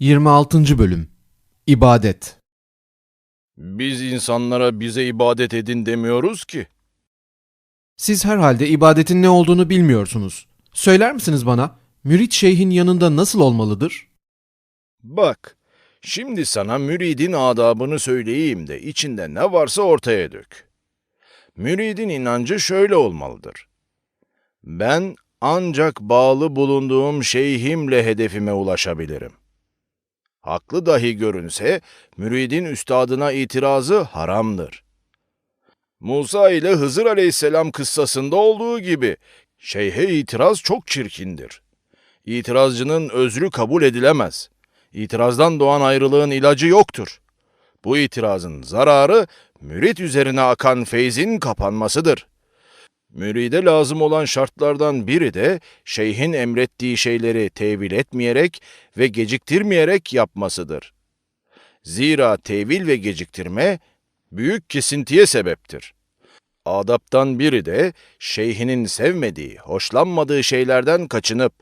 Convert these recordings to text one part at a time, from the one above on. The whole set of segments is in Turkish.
26. Bölüm İbadet Biz insanlara bize ibadet edin demiyoruz ki. Siz herhalde ibadetin ne olduğunu bilmiyorsunuz. Söyler misiniz bana, mürit şeyhin yanında nasıl olmalıdır? Bak, şimdi sana müridin adabını söyleyeyim de içinde ne varsa ortaya dök. Müridin inancı şöyle olmalıdır. Ben ancak bağlı bulunduğum şeyhimle hedefime ulaşabilirim. Haklı dahi görünse, müridin üstadına itirazı haramdır. Musa ile Hızır aleyhisselam kıssasında olduğu gibi, şeyhe itiraz çok çirkindir. İtirazcının özrü kabul edilemez. İtirazdan doğan ayrılığın ilacı yoktur. Bu itirazın zararı, mürit üzerine akan feyzin kapanmasıdır. Müride lazım olan şartlardan biri de şeyhin emrettiği şeyleri tevil etmeyerek ve geciktirmeyerek yapmasıdır. Zira tevil ve geciktirme büyük kesintiye sebeptir. Adaptan biri de şeyhinin sevmediği, hoşlanmadığı şeylerden kaçınıp,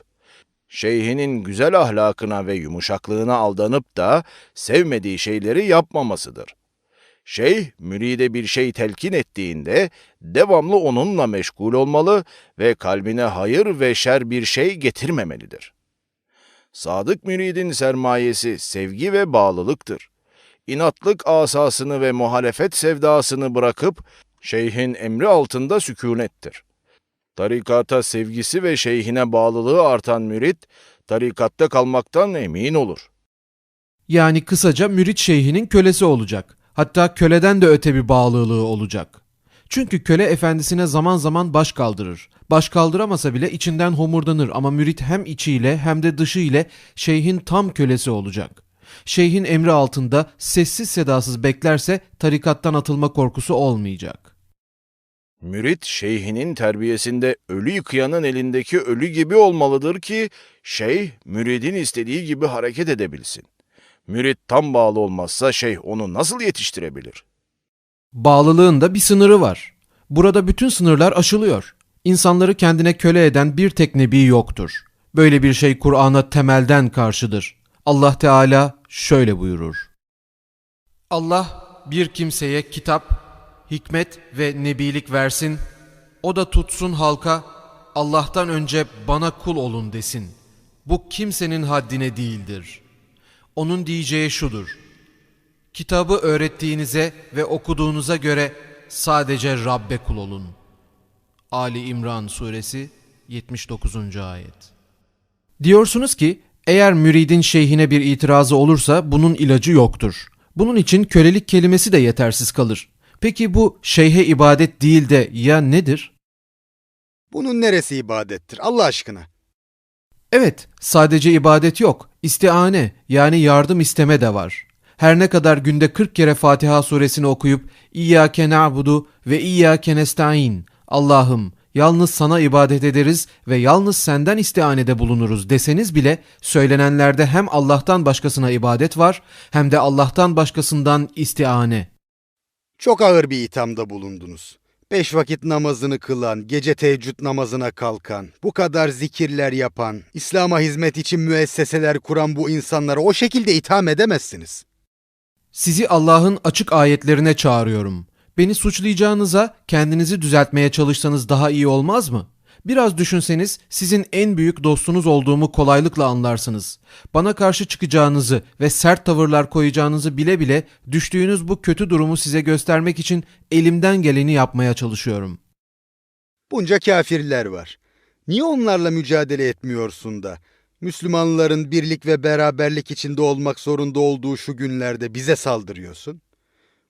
şeyhinin güzel ahlakına ve yumuşaklığına aldanıp da sevmediği şeyleri yapmamasıdır. Şeyh, müride bir şey telkin ettiğinde devamlı onunla meşgul olmalı ve kalbine hayır ve şer bir şey getirmemelidir. Sadık müridin sermayesi sevgi ve bağlılıktır. İnatlık asasını ve muhalefet sevdasını bırakıp şeyhin emri altında sükunettir. Tarikata sevgisi ve şeyhine bağlılığı artan mürit, tarikatta kalmaktan emin olur. Yani kısaca mürit şeyhinin kölesi olacak. Hatta köleden de öte bir bağlılığı olacak. Çünkü köle efendisine zaman zaman baş kaldırır. Baş kaldıramasa bile içinden homurdanır ama mürit hem içiyle hem de dışı ile şeyhin tam kölesi olacak. Şeyhin emri altında sessiz sedasız beklerse tarikattan atılma korkusu olmayacak. Mürit şeyhinin terbiyesinde ölü yıkayanın elindeki ölü gibi olmalıdır ki şeyh müridin istediği gibi hareket edebilsin. Mürit tam bağlı olmazsa şeyh onu nasıl yetiştirebilir? Bağlılığın da bir sınırı var. Burada bütün sınırlar aşılıyor. İnsanları kendine köle eden bir tek nebi yoktur. Böyle bir şey Kur'an'a temelden karşıdır. Allah Teala şöyle buyurur. Allah bir kimseye kitap, hikmet ve nebilik versin. O da tutsun halka Allah'tan önce bana kul olun desin. Bu kimsenin haddine değildir. Onun diyeceği şudur. Kitabı öğrettiğinize ve okuduğunuza göre sadece Rabbe kul olun. Ali İmran suresi 79. ayet. Diyorsunuz ki eğer müridin şeyhine bir itirazı olursa bunun ilacı yoktur. Bunun için kölelik kelimesi de yetersiz kalır. Peki bu şeyhe ibadet değil de ya nedir? Bunun neresi ibadettir Allah aşkına? Evet, sadece ibadet yok. İstiane yani yardım isteme de var. Her ne kadar günde 40 kere Fatiha suresini okuyup İyyâke na'budu ve İyyâke nestaîn Allah'ım yalnız sana ibadet ederiz ve yalnız senden istianede bulunuruz deseniz bile söylenenlerde hem Allah'tan başkasına ibadet var hem de Allah'tan başkasından istiane. Çok ağır bir ithamda bulundunuz. Beş vakit namazını kılan, gece teheccüd namazına kalkan, bu kadar zikirler yapan, İslam'a hizmet için müesseseler kuran bu insanlara o şekilde itham edemezsiniz. Sizi Allah'ın açık ayetlerine çağırıyorum. Beni suçlayacağınıza kendinizi düzeltmeye çalışsanız daha iyi olmaz mı? Biraz düşünseniz sizin en büyük dostunuz olduğumu kolaylıkla anlarsınız. Bana karşı çıkacağınızı ve sert tavırlar koyacağınızı bile bile düştüğünüz bu kötü durumu size göstermek için elimden geleni yapmaya çalışıyorum. Bunca kafirler var. Niye onlarla mücadele etmiyorsun da? Müslümanların birlik ve beraberlik içinde olmak zorunda olduğu şu günlerde bize saldırıyorsun.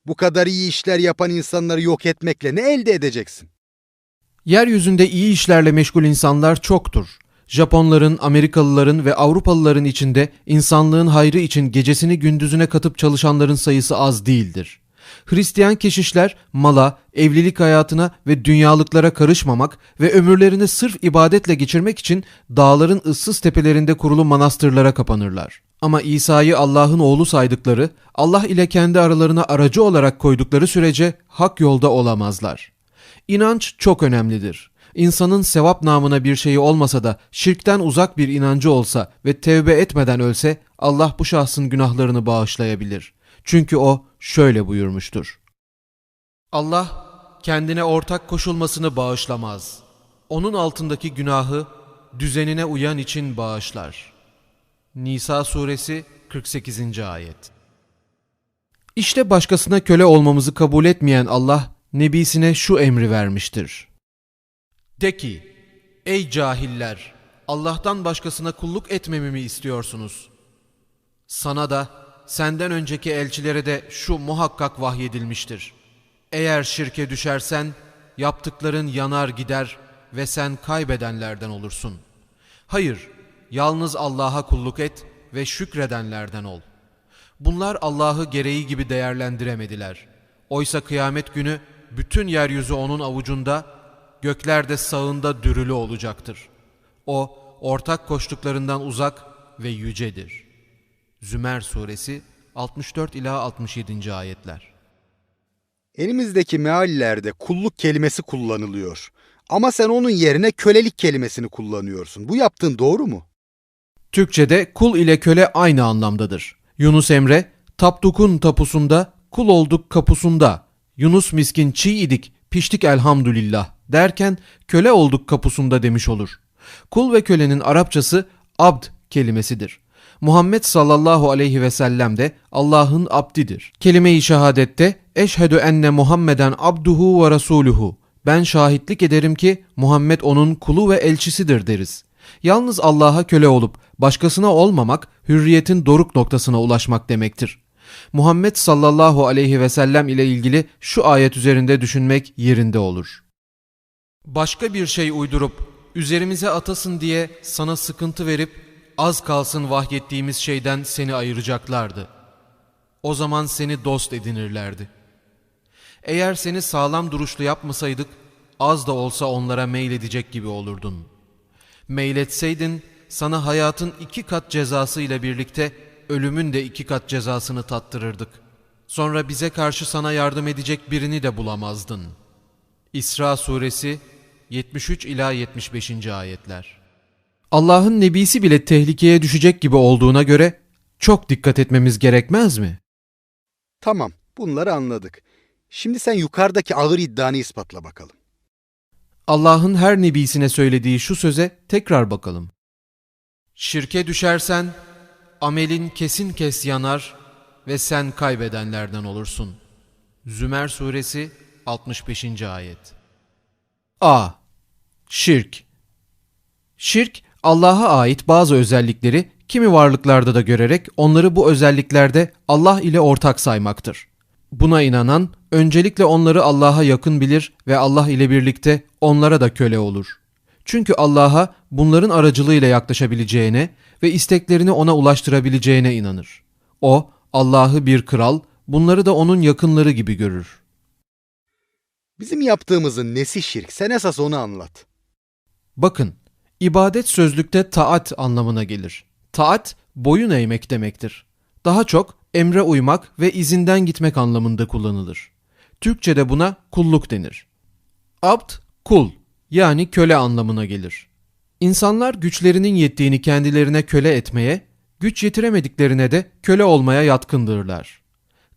Bu kadar iyi işler yapan insanları yok etmekle ne elde edeceksin? Yeryüzünde iyi işlerle meşgul insanlar çoktur. Japonların, Amerikalıların ve Avrupalıların içinde insanlığın hayrı için gecesini gündüzüne katıp çalışanların sayısı az değildir. Hristiyan keşişler mala, evlilik hayatına ve dünyalıklara karışmamak ve ömürlerini sırf ibadetle geçirmek için dağların ıssız tepelerinde kurulu manastırlara kapanırlar. Ama İsa'yı Allah'ın oğlu saydıkları, Allah ile kendi aralarına aracı olarak koydukları sürece hak yolda olamazlar. İnanç çok önemlidir. İnsanın sevap namına bir şeyi olmasa da şirkten uzak bir inancı olsa ve tevbe etmeden ölse Allah bu şahsın günahlarını bağışlayabilir. Çünkü o şöyle buyurmuştur. Allah kendine ortak koşulmasını bağışlamaz. Onun altındaki günahı düzenine uyan için bağışlar. Nisa suresi 48. ayet. İşte başkasına köle olmamızı kabul etmeyen Allah nebisine şu emri vermiştir. De ki, ey cahiller, Allah'tan başkasına kulluk etmemi mi istiyorsunuz? Sana da, senden önceki elçilere de şu muhakkak vahyedilmiştir. Eğer şirke düşersen, yaptıkların yanar gider ve sen kaybedenlerden olursun. Hayır, yalnız Allah'a kulluk et ve şükredenlerden ol. Bunlar Allah'ı gereği gibi değerlendiremediler. Oysa kıyamet günü bütün yeryüzü onun avucunda, gökler de sağında dürülü olacaktır. O, ortak koştuklarından uzak ve yücedir. Zümer Suresi 64 ila 67. ayetler. Elimizdeki meallerde kulluk kelimesi kullanılıyor. Ama sen onun yerine kölelik kelimesini kullanıyorsun. Bu yaptığın doğru mu? Türkçede kul ile köle aynı anlamdadır. Yunus Emre, Tapduk'un tapusunda, kul olduk kapusunda, Yunus miskin çiğ idik, piştik elhamdülillah derken köle olduk kapusunda demiş olur. Kul ve kölenin Arapçası abd kelimesidir. Muhammed sallallahu aleyhi ve sellem de Allah'ın abdidir. Kelime-i şehadette eşhedü enne Muhammeden abduhu ve rasuluhu. Ben şahitlik ederim ki Muhammed onun kulu ve elçisidir deriz. Yalnız Allah'a köle olup başkasına olmamak hürriyetin doruk noktasına ulaşmak demektir. Muhammed sallallahu aleyhi ve sellem ile ilgili şu ayet üzerinde düşünmek yerinde olur. Başka bir şey uydurup üzerimize atasın diye sana sıkıntı verip az kalsın vahyettiğimiz şeyden seni ayıracaklardı. O zaman seni dost edinirlerdi. Eğer seni sağlam duruşlu yapmasaydık az da olsa onlara meyledecek gibi olurdun. Meyletseydin sana hayatın iki kat cezası ile birlikte ölümün de iki kat cezasını tattırırdık. Sonra bize karşı sana yardım edecek birini de bulamazdın. İsra suresi 73 ila 75. ayetler. Allah'ın nebisi bile tehlikeye düşecek gibi olduğuna göre çok dikkat etmemiz gerekmez mi? Tamam, bunları anladık. Şimdi sen yukarıdaki ağır iddianı ispatla bakalım. Allah'ın her nebisine söylediği şu söze tekrar bakalım. Şirke düşersen amelin kesin kes yanar ve sen kaybedenlerden olursun. Zümer suresi 65. ayet. A. Şirk Şirk Allah'a ait bazı özellikleri kimi varlıklarda da görerek onları bu özelliklerde Allah ile ortak saymaktır. Buna inanan öncelikle onları Allah'a yakın bilir ve Allah ile birlikte onlara da köle olur. Çünkü Allah'a bunların aracılığıyla yaklaşabileceğine ve isteklerini ona ulaştırabileceğine inanır. O, Allah'ı bir kral, bunları da onun yakınları gibi görür. Bizim yaptığımızın nesi şirk? Sen esas onu anlat. Bakın, ibadet sözlükte taat anlamına gelir. Taat, boyun eğmek demektir. Daha çok emre uymak ve izinden gitmek anlamında kullanılır. Türkçede buna kulluk denir. Abd, kul yani köle anlamına gelir. İnsanlar güçlerinin yettiğini kendilerine köle etmeye, güç yetiremediklerine de köle olmaya yatkındırlar.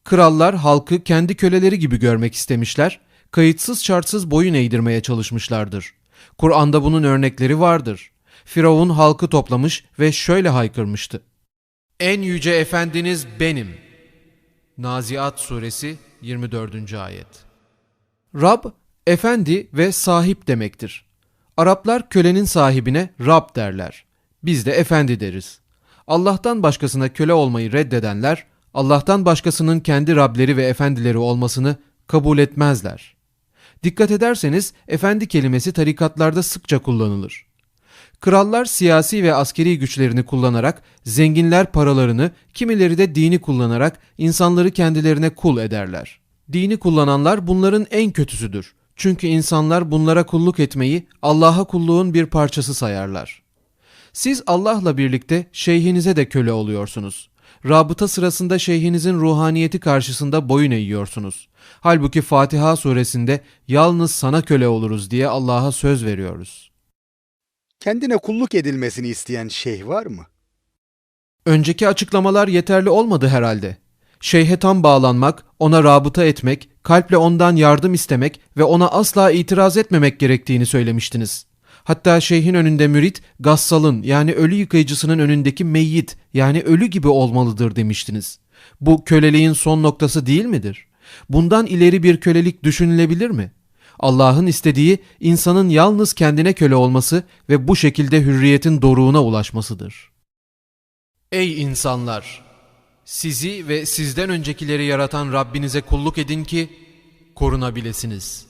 Krallar halkı kendi köleleri gibi görmek istemişler, kayıtsız şartsız boyun eğdirmeye çalışmışlardır. Kur'an'da bunun örnekleri vardır. Firavun halkı toplamış ve şöyle haykırmıştı. En yüce efendiniz benim. Naziat suresi 24. ayet. Rab, efendi ve sahip demektir. Araplar kölenin sahibine Rab derler. Biz de efendi deriz. Allah'tan başkasına köle olmayı reddedenler, Allah'tan başkasının kendi Rableri ve efendileri olmasını kabul etmezler. Dikkat ederseniz efendi kelimesi tarikatlarda sıkça kullanılır. Krallar siyasi ve askeri güçlerini kullanarak, zenginler paralarını, kimileri de dini kullanarak insanları kendilerine kul ederler. Dini kullananlar bunların en kötüsüdür. Çünkü insanlar bunlara kulluk etmeyi Allah'a kulluğun bir parçası sayarlar. Siz Allah'la birlikte şeyhinize de köle oluyorsunuz. Rabıta sırasında şeyhinizin ruhaniyeti karşısında boyun eğiyorsunuz. Halbuki Fatiha suresinde yalnız sana köle oluruz diye Allah'a söz veriyoruz. Kendine kulluk edilmesini isteyen şeyh var mı? Önceki açıklamalar yeterli olmadı herhalde. Şeyhe tam bağlanmak, ona rabıta etmek, kalple ondan yardım istemek ve ona asla itiraz etmemek gerektiğini söylemiştiniz. Hatta şeyhin önünde mürit, gassalın yani ölü yıkayıcısının önündeki meyyit yani ölü gibi olmalıdır demiştiniz. Bu köleliğin son noktası değil midir? Bundan ileri bir kölelik düşünülebilir mi? Allah'ın istediği insanın yalnız kendine köle olması ve bu şekilde hürriyetin doruğuna ulaşmasıdır. Ey insanlar! Sizi ve sizden öncekileri yaratan Rabbinize kulluk edin ki korunabilirsiniz.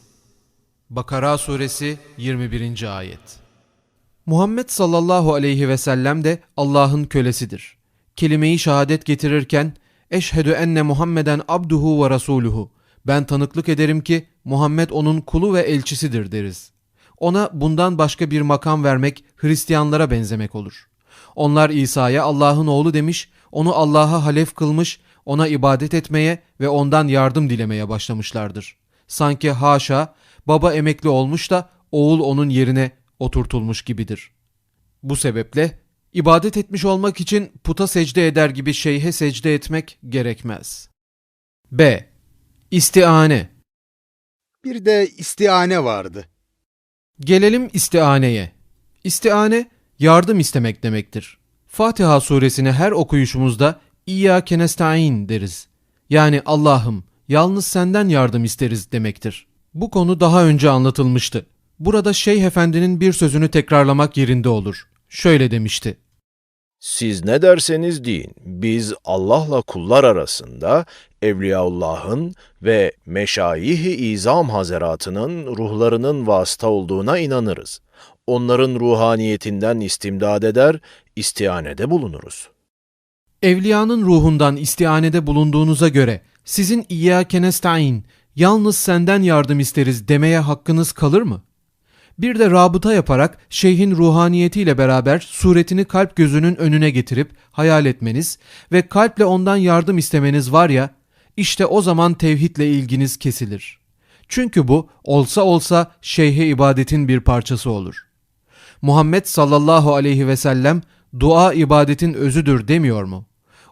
Bakara suresi 21. ayet. Muhammed sallallahu aleyhi ve sellem de Allah'ın kölesidir. Kelimeyi şehadet getirirken eşhedü enne Muhammeden abduhu ve rasuluhu. Ben tanıklık ederim ki Muhammed onun kulu ve elçisidir deriz. Ona bundan başka bir makam vermek Hristiyanlara benzemek olur. Onlar İsa'ya Allah'ın oğlu demiş, onu Allah'a halef kılmış, ona ibadet etmeye ve ondan yardım dilemeye başlamışlardır. Sanki haşa baba emekli olmuş da oğul onun yerine oturtulmuş gibidir. Bu sebeple ibadet etmiş olmak için puta secde eder gibi şeyhe secde etmek gerekmez. B. İstiane Bir de istiane vardı. Gelelim istianeye. İstiane yardım istemek demektir. Fatiha suresini her okuyuşumuzda İyyâke nestaîn deriz. Yani Allah'ım yalnız senden yardım isteriz demektir. Bu konu daha önce anlatılmıştı. Burada Şeyh Efendi'nin bir sözünü tekrarlamak yerinde olur. Şöyle demişti. Siz ne derseniz deyin, biz Allah'la kullar arasında Evliyaullah'ın ve Meşayih-i İzam Hazeratının ruhlarının vasıta olduğuna inanırız. Onların ruhaniyetinden istimdad eder, istianede bulunuruz. Evliyanın ruhundan istianede bulunduğunuza göre sizin İyyâke nestaîn yalnız senden yardım isteriz demeye hakkınız kalır mı? Bir de rabıta yaparak şeyhin ruhaniyetiyle beraber suretini kalp gözünün önüne getirip hayal etmeniz ve kalple ondan yardım istemeniz var ya, işte o zaman tevhidle ilginiz kesilir. Çünkü bu olsa olsa şeyhe ibadetin bir parçası olur. Muhammed sallallahu aleyhi ve sellem dua ibadetin özüdür demiyor mu?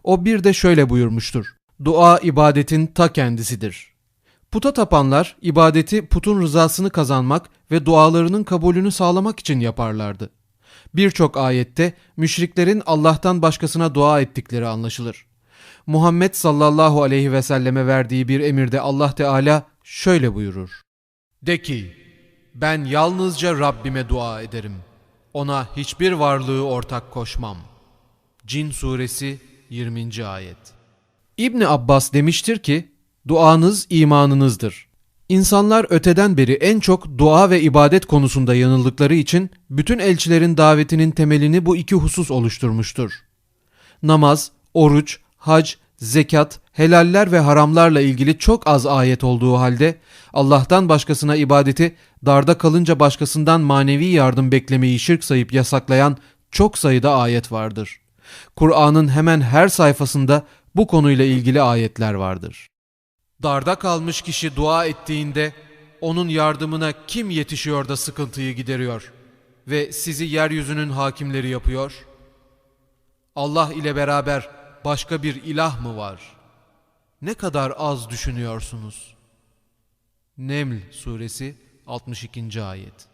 O bir de şöyle buyurmuştur. Dua ibadetin ta kendisidir. Puta tapanlar ibadeti putun rızasını kazanmak ve dualarının kabulünü sağlamak için yaparlardı. Birçok ayette müşriklerin Allah'tan başkasına dua ettikleri anlaşılır. Muhammed sallallahu aleyhi ve selleme verdiği bir emirde Allah Teala şöyle buyurur. De ki, ben yalnızca Rabbime dua ederim. Ona hiçbir varlığı ortak koşmam. Cin suresi 20. ayet. İbni Abbas demiştir ki, duanız imanınızdır. İnsanlar öteden beri en çok dua ve ibadet konusunda yanıldıkları için bütün elçilerin davetinin temelini bu iki husus oluşturmuştur. Namaz, oruç, hac, zekat, helaller ve haramlarla ilgili çok az ayet olduğu halde Allah'tan başkasına ibadeti darda kalınca başkasından manevi yardım beklemeyi şirk sayıp yasaklayan çok sayıda ayet vardır. Kur'an'ın hemen her sayfasında bu konuyla ilgili ayetler vardır. Darda kalmış kişi dua ettiğinde onun yardımına kim yetişiyor da sıkıntıyı gideriyor ve sizi yeryüzünün hakimleri yapıyor? Allah ile beraber başka bir ilah mı var? Ne kadar az düşünüyorsunuz. Neml suresi 62. ayet